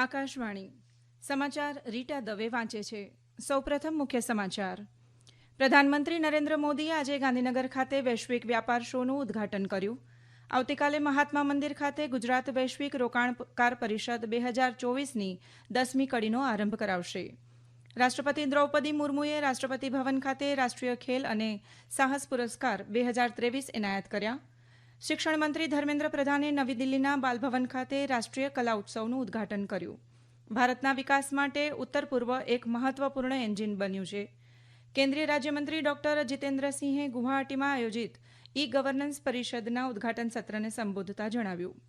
આકાશવાણી. સમાચાર રીટા દવે વાંચે છે. સૌપ્રથમ મુખ્ય સમાચાર. પ્રધાનમંત્રી નરેન્દ્ર મોદીએ આજે ગાંધીનગર ખાતે વૈશ્વિક વ્યાપાર શોનું ઉદ્ઘાટન કર્યું. આવતીકાલે મહાત્મા મંદિર ખાતે ગુજરાત વૈશ્વિક રોકાણકાર પરિષદ બે હજાર ચોવીસની દસમી કડીનો આરંભ કરાવશે. રાષ્ટ્રપતિ દ્રૌપદી મુર્મુએ રાષ્ટ્રપતિ ભવન ખાતે રાષ્ટ્રીય ખેલ અને સાહસ પુરસ્કાર બે હજાર ત્રેવીસ એનાયત કર્યા. શિક્ષણ મંત્રી ધર્મેન્દ્ર પ્રધાને નવી દિલ્હીના બાલભવન ખાતે રાષ્ટ્રીય કલા ઉત્સવનું ઉદ્ઘાટન કર્યું. ભારતના વિકાસ માટે ઉત્તર પૂર્વ એક મહત્વપૂર્ણ એન્જિન બન્યું છે. કેન્દ્રીય રાજ્યમંત્રી ડોક્ટર જીતેન્દ્રસિંહે ગુવાહાટીમાં આયોજિત ઈ ગવર્નન્સ પરિષદના ઉદ્ઘાટન સત્રને સંબોધતા જણાવ્યું.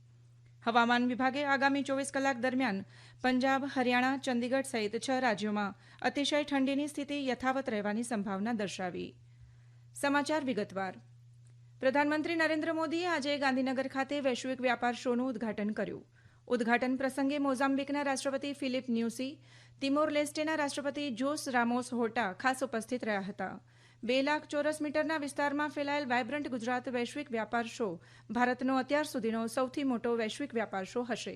હવામાન વિભાગે આગામી ચોવીસ કલાક દરમિયાન પંજાબ, હરિયાણા, ચંદીગઢ સહિત છ રાજ્યોમાં અતિશય ઠંડીની સ્થિતિ યથાવત રહેવાની સંભાવના દર્શાવી. સમાચાર વિગતવાર. પ્રધાનમંત્રી નરેન્દ્ર મોદીએ આજે ગાંધીનગર ખાતે વૈશ્વિક વ્યાપાર શોનું ઉદ્ઘાટન કર્યું. ઉદ્ઘાટન પ્રસંગે મોઝામ્બિકના રાષ્ટ્રપતિ ફિલિપ ન્યુસી, તિમોર લેસ્ટેના રાષ્ટ્રપતિ જોસ રામોસ હોટા ખાસ ઉપસ્થિત રહ્યા હતા. બે લાખ ચોરસ મીટરના વિસ્તારમાં ફેલાયેલ વાયબ્રન્ટ ગુજરાત વૈશ્વિક વ્યાપાર શો ભારતનો અત્યાર સુધીનો સૌથી મોટો વૈશ્વિક વ્યાપાર શો હશે.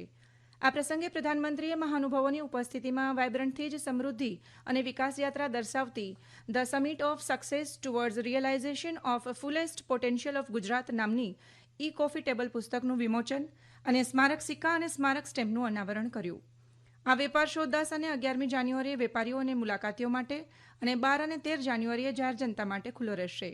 આ પ્રસંગે પ્રધાનમંત્રીએ મહાનુભાવોની ઉપસ્થિતિમાં વાયબ્રન્ટથી જ સમૃદ્ધિ અને વિકાસ યાત્રા દર્શાવતી the summit of success towards realization of fullest potential of Gujarat નામની ઈ કોફી ટેબલ પુસ્તકનું વિમોચન અને સ્મારક સિક્કા અને સ્મારક સ્ટેમ્પનું અનાવરણ કર્યું. આ વેપાર શો દસ અને અગિયારમી જાન્યુઆરીએ વેપારીઓ અને મુલાકાતીઓ માટે અને બાર અને તેર જાન્યુઆરીએ જાહેર જનતા માટે ખુલ્લો રહેશે.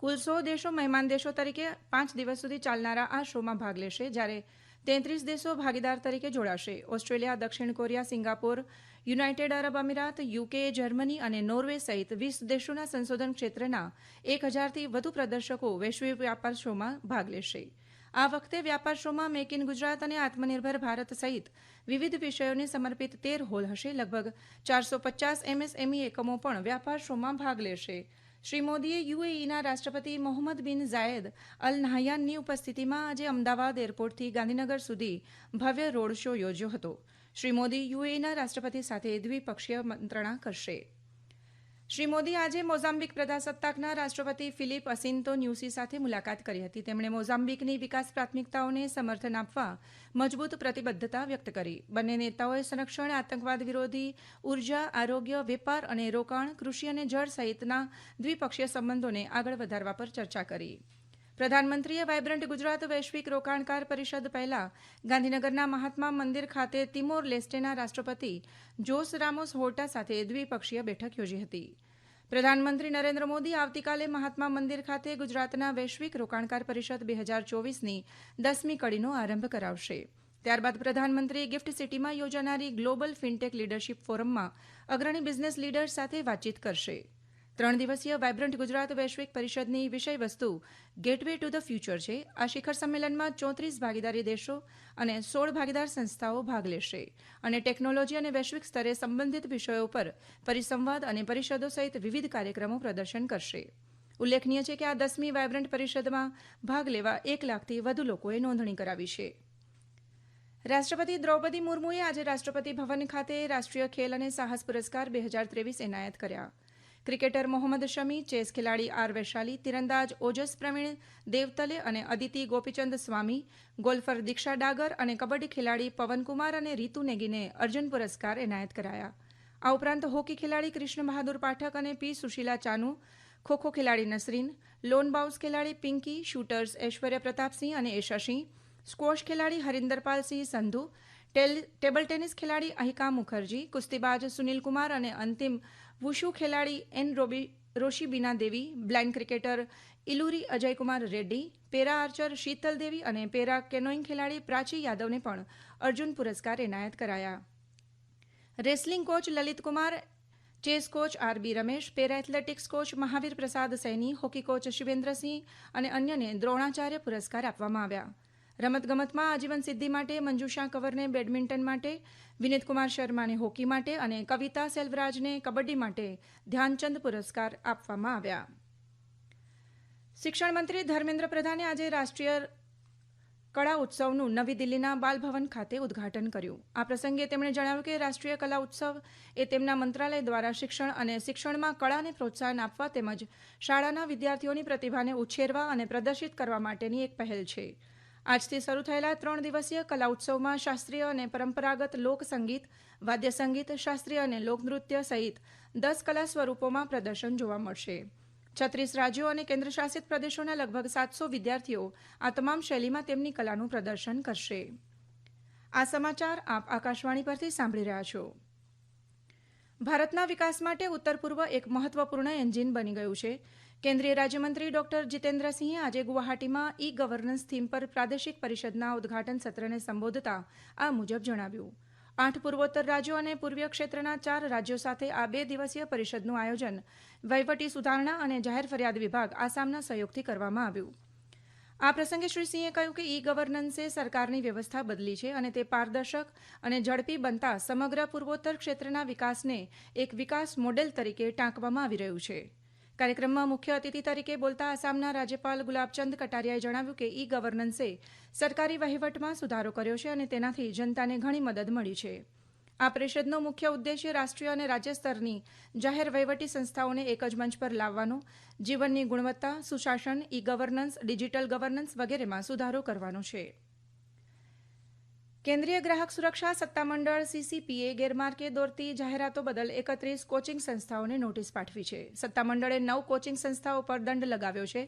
કુલ સો દેશો મહેમાન દેશો તરીકે પાંચ દિવસ સુધી ચાલનારા આ શોમાં ભાગ લેશે જ્યારે તેત્રીસ દેશો ભાગીદાર તરીકે જોડાશે. ઓસ્ટ્રેલિયા, દક્ષિણ Korea, Singapore, United Arab Emirates, UK, Germany અને નોર્વે સહિત વીસ દેશોના સંશોધન ક્ષેત્રના એક હજારથી વધુ પ્રદર્શકો વૈશ્વિક વ્યાપાર શોમાં ભાગ લેશે. આ વખતે વ્યાપાર શોમાં મેક ઇન ગુજરાત અને આત્મનિર્ભર ભારત સહિત વિવિધ વિષયોને સમર્પિત તેર હોલ હશે. લગભગ ચારસો પચાસ એમએસએમઈ એકમો પણ વ્યાપાર શોમાં ભાગ લેશે. શ્રી મોદીએ યુએઈના રાષ્ટ્રપતિ મોહમ્મદ બિન ઝાયેદ અલ નહયાનની ઉપસ્થિતિમાં આજે અમદાવાદ એરપોર્ટથી ગાંધીનગર સુધી ભવ્ય રોડ શો યોજ્યો હતો. શ્રી મોદી યુએઈના રાષ્ટ્રપતિ સાથે દ્વિપક્ષીય મંત્રણા કરશે. શ્રી મોદી આજે મોઝામ્બિક પ્રજાસત્તાકના રાષ્ટ્રપતિ ફિલિપ અસિન્તો ન્યુસી સાથે મુલાકાત કરી હતી. તેમણે મોઝામ્બિકની વિકાસ પ્રાથમિકતાઓને સમર્થન આપવા મજબૂત પ્રતિબદ્ધતા વ્યક્ત કરી. બંને નેતાઓએ સંરક્ષણ, આતંકવાદ વિરોધી, ઊર્જા, આરોગ્ય, વેપાર અને રોકાણ, કૃષિ અને જળ સહિતના દ્વિપક્ષીય સંબંધોને આગળ વધારવા પર ચર્ચા કરી. પ્રધાનમંત્રીએ વાયબ્રન્ટ ગુજરાત વૈશ્વિક રોકાણકાર પરિષદ પહેલા ગાંધીનગરના મહાત્મા મંદિર ખાતે તિમોર લેસ્ટેના રાષ્ટ્રપતિ જોસ રામોસ હોર્ટા સાથે દ્વિપક્ષીય બેઠક યોજી હતી. પ્રધાનમંત્રી નરેન્દ્ર મોદી આવતીકાલે મહાત્મા મંદિર ખાતે ગુજરાતના વૈશ્વિક રોકાણકાર પરિષદ બે હજાર ચોવીસની દસમી કડીનો આરંભ કરાવશે. ત્યારબાદ પ્રધાનમંત્રી ગિફ્ટ સિટીમાં યોજાનારી ગ્લોબલ ફિનટેક લીડરશીપ ફોરમમાં અગ્રણી બિઝનેસ લીડર્સ સાથે વાતચીત કરશે. ત્રણ દિવસીય વાયબ્રન્ટ ગુજરાત વૈશ્વિક પરિષદની વિષય વસ્તુ ગેટવે ટુ ધ ફ્યુચર છે. આ શિખર સંમેલનમાં ચોત્રીસ ભાગીદારી દેશો અને સોળ ભાગીદાર સંસ્થાઓ ભાગ લેશે અને ટેકનોલોજી અને વૈશ્વિક સ્તરે સંબંધિત વિષયો પર પરિસંવાદ અને પરિષદો સહિત વિવિધ કાર્યક્રમો પ્રદર્શન કરશે. ઉલ્લેખનીય છે કે આ દસમી વાયબ્રન્ટ પરિષદમાં ભાગ લેવા એક લાખથી વધુ લોકોએ નોંધણી કરાવી છે. રાષ્ટ્રપતિ દ્રૌપદી મુર્મુએ આજે રાષ્ટ્રપતિ ભવન ખાતે રાષ્ટ્રીય ખેલ અને સાહસ પુરસ્કાર બે હજાર ત્રેવીસ એનાયત કર્યા. ક્રિકેટર મોહમ્મદ શમી, ચેસ ખેલાડી આર વૈશાલી, તીરંદાજ ઓજસ પ્રવીણ, દેવતલે અને અદિતિ ગોપીચંદ સ્વામી, ગોલ્ફર દીક્ષા ડાગર અને કબડ્ડી ખેલાડી પવનકુમાર અને રીતુ નેગીને અર્જુન પુરસ્કાર એનાયત કરાયા. આ ઉપરાંત હોકી ખેલાડી કૃષ્ણ બહાદુર પાઠક અને પી. સુશીલા ચાનુ, ખોખો ખેલાડી નસરીન, લોન બાઉસ ખેલાડી પિંકી, શૂટર્સ ઐશ્વર્ય પ્રતાપસિંહ અને એશાસિંહ સ્ક્વોશ ખેલાડી હરિન્દરપાલસિંહ સંધુ ટેબલ ટેનિસ ખેલાડી અહિકા મુખર્જી, કુસ્તીબાજ સુનિલ કુમાર અને અંતિમ વુશુ ખેલાડી N Robbie, Roshibina Devi, blind cricketer Illuri Ajaykumar Reddy, para archer Sheetal Devi અને પેરા કેનોઇંગ ખેલાડી પ્રાચી યાદવને પણ અર્જુન પુરસ્કાર એનાયત કરાયા. Wrestling coach Lalitkumar, chess coach RB Ramesh, para athletics coach Mahavir Prasad Saini, hockey coach શિવેન્દ્રસિંહ અને અન્યને દ્રોણાચાર્ય પુરસ્કાર આપવામાં આવ્યા. રમતગમતમાં આજીવન સિદ્ધિ માટે, મંજુષા કંવરને બેડમિન્ટન માટે વિનીતકુમાર શર્માને હોકી માટે અને કવિતા સેલ્વરાજને કબડ્ડી માટે ધ્યાનચંદ પુરસ્કાર આપવામાં આવ્યા. શિક્ષણ મંત્રી ધર્મેન્દ્ર પ્રધાને આજે રાષ્ટ્રીય કળા ઉત્સવનું નવી દિલ્હીના બાલભવન ખાતે ઉદ્ઘાટન કર્યું. આ પ્રસંગે તેમણે જણાવ્યું કે રાષ્ટ્રીય કલા ઉત્સવ એ તેમના મંત્રાલય દ્વારા શિક્ષણ અને શિક્ષણમાં કળાને પ્રોત્સાહન આપવા તેમજ શાળાના વિદ્યાર્થીઓની પ્રતિભાને ઉછેરવા અને પ્રદર્શિત કરવા માટેની એક પહેલ છે. આજથી શરૂ થયેલા ત્રણ દિવસીય કલા ઉત્સવમાં શાસ્ત્રીય અને પરંપરાગત લોકસંગીત વાદ્ય સંગીત શાસ્ત્રીય અને લોકનૃત્ય સહિત દસ કલા સ્વરૂપોમાં પ્રદર્શન જોવા મળશે. છત્રીસ રાજ્યો અને કેન્દ્રશાસિત પ્રદેશોના લગભગ સાતસો વિદ્યાર્થીઓ આ તમામ શૈલીમાં તેમની કલાનું પ્રદર્શન કરશે. આ સમાચાર આપ આકાશવાણી પરથી સાંભળી રહ્યા છો. ભારતના વિકાસ માટે ઉત્તર પૂર્વ એક મહત્વપૂર્ણ એન્જિન બની ગયું છે. કેન્દ્રીય રાજ્યમંત્રી ડોક્ટર જીતેન્દ્રસિંહે આજે ગુવાહાટીમાં ઈ ગવર્નન્સ થીમ પર પ્રાદેશિક પરિષદના ઉદઘાટન સત્રને સંબોધતા આ મુજબ જણાવ્યું. આઠ પૂર્વોત્તર રાજ્યો અને પૂર્વીય ક્ષેત્રના ચાર રાજ્યો સાથે આ બે દિવસીય પરિષદનું આયોજન વહીવટી સુધારણા અને જાહેર ફરિયાદ વિભાગ આસામના સહયોગથી કરવામાં આવ્યું. આ પ્રસંગે શ્રી સિંહે કહ્યું કે ઈ ગવર્નન્સે સરકારની વ્યવસ્થા બદલી છે અને તે પારદર્શક અને ઝડપી બનતા સમગ્ર પૂર્વોત્તર ક્ષેત્રના વિકાસને એક વિકાસ મોડેલ તરીકે ટાંકવામાં આવી રહ્યું છે. કાર્યક્રમમાં મુખ્ય અતિથિ તરીકે બોલતા આસામના રાજ્યપાલ ગુલાબચંદ કટારિયાએ જણાવ્યું કે ઈ ગવર્નન્સે સરકારી વહીવટમાં સુધારો કર્યો છે અને તેનાથી જનતાને ઘણી મદદ મળી છે. આ પરિષદનો મુખ્ય ઉદ્દેશ્ય રાષ્ટ્રીય અને રાજ્ય સ્તરની જાહેર વહીવટી સંસ્થાઓને એક જ મંચ પર લાવવાનો, જીવનની ગુણવત્તા, સુશાસન ઈ ગવર્નન્સ ડિજિટલ ગવર્નન્સ વગેરેમાં સુધારો કરવાનો છે. કેન્દ્રીય ગ્રાહક સુરક્ષા સત્તામંડળ સીસીપીએ ગેરમાર્ગે દોરતી જાહેરાતો બદલ એકત્રીસ કોચિંગ સંસ્થાઓને નોટિસ પાઠવી છે. સત્તામંડળે નવ કોચિંગ સંસ્થાઓ પર દંડ લગાવ્યો છે.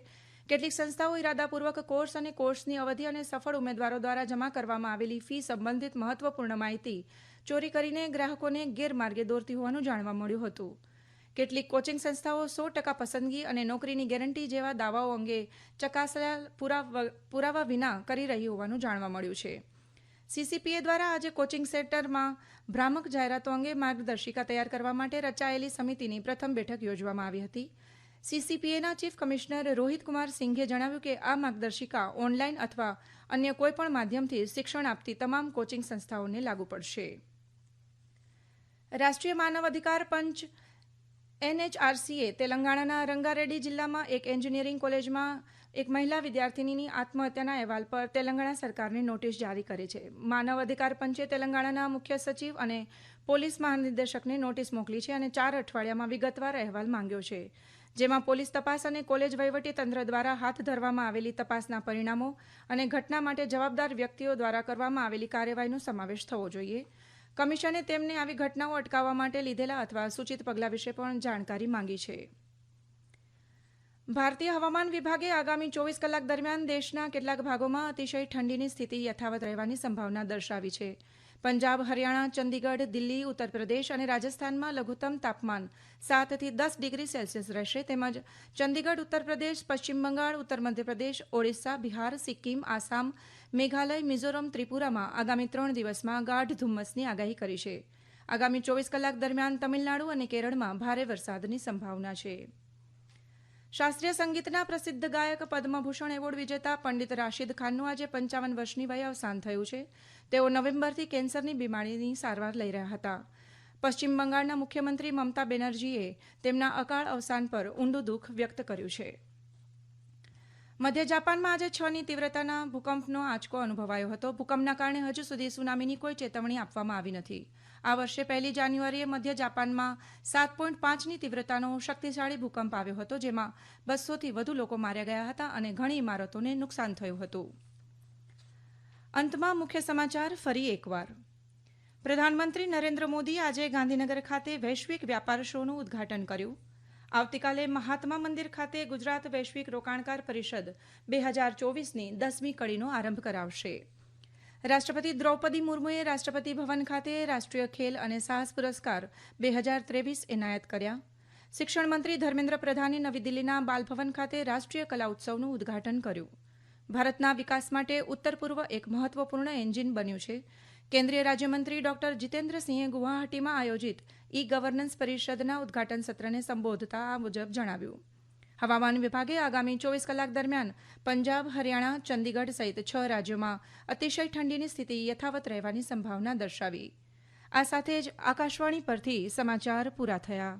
કેટલીક સંસ્થાઓ ઇરાદાપૂર્વક કોર્સ અને કોર્સની અવધિ અને સફળ ઉમેદવારો દ્વારા જમા કરવામાં આવેલી ફી સંબંધિત મહત્વપૂર્ણ માહિતી ચોરી કરીને ગ્રાહકોને ગેરમાર્ગે દોરતી હોવાનું જાણવા મળ્યું હતું. કેટલીક કોચિંગ સંસ્થાઓ સો ટકા પસંદગી અને નોકરીની ગેરંટી જેવા દાવાઓ અંગે ચકાસાયેલ પુરાવા વિના કરી રહી હોવાનું જાણવા મળ્યું છે. સીસીપીએ દ્વારા આજે કોચિંગ સેન્ટરમાં ભ્રામક જાહેરાતો અંગે માર્ગદર્શિકા તૈયાર કરવા માટે રચાયેલી સમિતિની પ્રથમ બેઠક યોજવામાં આવી હતી. સીસીપીએના ચીફ કમિશનર રોહિત કુમાર સિંઘે જણાવ્યું કે આ માર્ગદર્શિકા ઓનલાઈન અથવા અન્ય કોઈપણ માધ્યમથી શિક્ષણ આપતી તમામ કોચિંગ સંસ્થાઓને લાગુ પડશે. રાષ્ટ્રીય માનવ અધિકાર પંચ એનએચઆરસીએ તેલંગાણાના રંગારેડ્ડી જિલ્લામાં એક એન્જિનિયરિંગ કોલેજમાં એક મહિલા વિદ્યાર્થિનીની આત્મહત્યાના અહેવાલ પર તેલંગાણા સરકારને નોટિસ જારી કરી છે. માનવ અધિકાર પંચે તેલંગાણાના મુખ્ય સચિવ અને પોલીસ મહાનિર્દેશકને નોટિસ મોકલી છે અને ચાર અઠવાડિયામાં વિગતવાર અહેવાલ માંગ્યો છે. જેમાં પોલીસ તપાસ અને કોલેજ વહીવટી તંત્ર દ્વારા હાથ ધરવામાં આવેલી તપાસના પરિણામો અને ઘટના માટે જવાબદાર વ્યક્તિઓ દ્વારા કરવામાં આવેલી કાર્યવાહીનો સમાવેશ થવો જોઈએ. કમિશને તેમને આવી ઘટનાઓ અટકાવવા માટે લીધેલા અથવા સૂચિત પગલાં વિશે પણ જાણકારી માંગી છે. ભારતીય હવામાન વિભાગે આગામી ચોવીસ કલાક દરમિયાન દેશના કેટલાક ભાગોમાં અતિશય ઠંડીની સ્થિતિ યથાવત રહેવાની સંભાવના દર્શાવી છે. પંજાબ, હરિયાણા, ચંદીગઢ, દિલ્હી ઉત્તર પ્રદેશ અને રાજસ્થાનમાં લઘુત્તમ તાપમાન સાતથી દસ ડિગ્રી સેલ્સિયસ રહેશે. તેમજ ચંદીગઢ ઉત્તર પ્રદેશ પશ્ચિમ બંગાળ, ઉત્તર મધ્યપ્રદેશ, ઓડિશા, બિહાર, સિક્કિમ, આસામ, મેઘાલય, મિઝોરમ, ત્રિપુરામાં આગામી ત્રણ દિવસમાં ગાઢ ધુમ્મસની આગાહી કરી છે. આગામી ચોવીસ કલાક દરમિયાન તમિલનાડુ અને કેરળમાં ભારે વરસાદની સંભાવના છે. શાસ્ત્રીય સંગીતના પ્રસિદ્ધ ગાયક પદ્મભૂષણ એવોર્ડ વિજેતા પંડિત રાશિદ ખાનનું આજે પંચાવન વર્ષની વયે અવસાન થયું છે. તેઓ નવેમ્બરથી કેન્સરની બીમારીની સારવાર લઈ રહ્યા હતા. પશ્ચિમ બંગાળના મુખ્યમંત્રી મમતા બેનર્જીએ તેમના અકાળ અવસાન પર ઊંડું દુઃખ વ્યક્ત કર્યું છે. મધ્ય જાપાનમાં આજે છની તીવ્રતાના ભૂકંપનો આંચકો અનુભવાયો હતો. ભૂકંપના કારણે હજુ સુધી સુનામીની કોઈ ચેતવણી આપવામાં આવી નથી. આ વર્ષે પહેલી જાન્યુઆરીએ મધ્ય જાપાનમાં સાત પોઈન્ટ પાંચની તીવ્રતાનો શક્તિશાળી ભૂકંપ આવ્યો હતો, જેમાં બસોથી વધુ લોકો માર્યા ગયા હતા અને ઘણી ઇમારતોને નુકસાન થયું હતું. અંતમાં મુખ્ય સમાચાર ફરી એકવાર. પ્રધાનમંત્રી નરેન્દ્ર મોદીએ આજે ગાંધીનગર ખાતે વૈશ્વિક વ્યાપાર શોનું ઉદ્ઘાટન કર્યું. આવતીકાલે મહાત્મા મંદિર ખાતે ગુજરાત વૈશ્વિક રોકાણકાર પરિષદ બે હજાર ચોવીસની દસમી કડીનો આરંભ કરાવશે. રાષ્ટ્રપતિ દ્રૌપદી મુર્મુએ રાષ્ટ્રપતિ ભવન ખાતે રાષ્ટ્રીય ખેલ અને સાહસ પુરસ્કાર બે હજાર ત્રેવીસ એનાયત કર્યા. શિક્ષણ મંત્રી ધર્મેન્દ્ર પ્રધાને નવી દિલ્હીના બાલભવન ખાતે રાષ્ટ્રીય કલા ઉત્સવનું ઉદ્ઘાટન કર્યું. ભારતના વિકાસ માટે ઉત્તર પૂર્વ એક મહત્વપૂર્ણ એન્જિન બન્યું છે. કેન્દ્રીય રાજ્યમંત્રી ડોક્ટર જીતેન્દ્રસિંહે ગુવાહાટીમાં આયોજિત ઈ ગવર્નન્સ પરિષદના ઉદ્ઘાટન સત્રને સંબોધતા આ મુજબ જણાવ્યું. હવામાન વિભાગે આગામી ચોવીસ કલાક દરમિયાન પંજાબ, હરિયાણા, ચંદીગઢ સહિત છ રાજ્યોમાં અતિશય ઠંડીની સ્થિતિ યથાવત રહેવાની સંભાવના દર્શાવી. આ સાથે જ આકાશવાણી પરથી સમાચાર પૂરા થયા.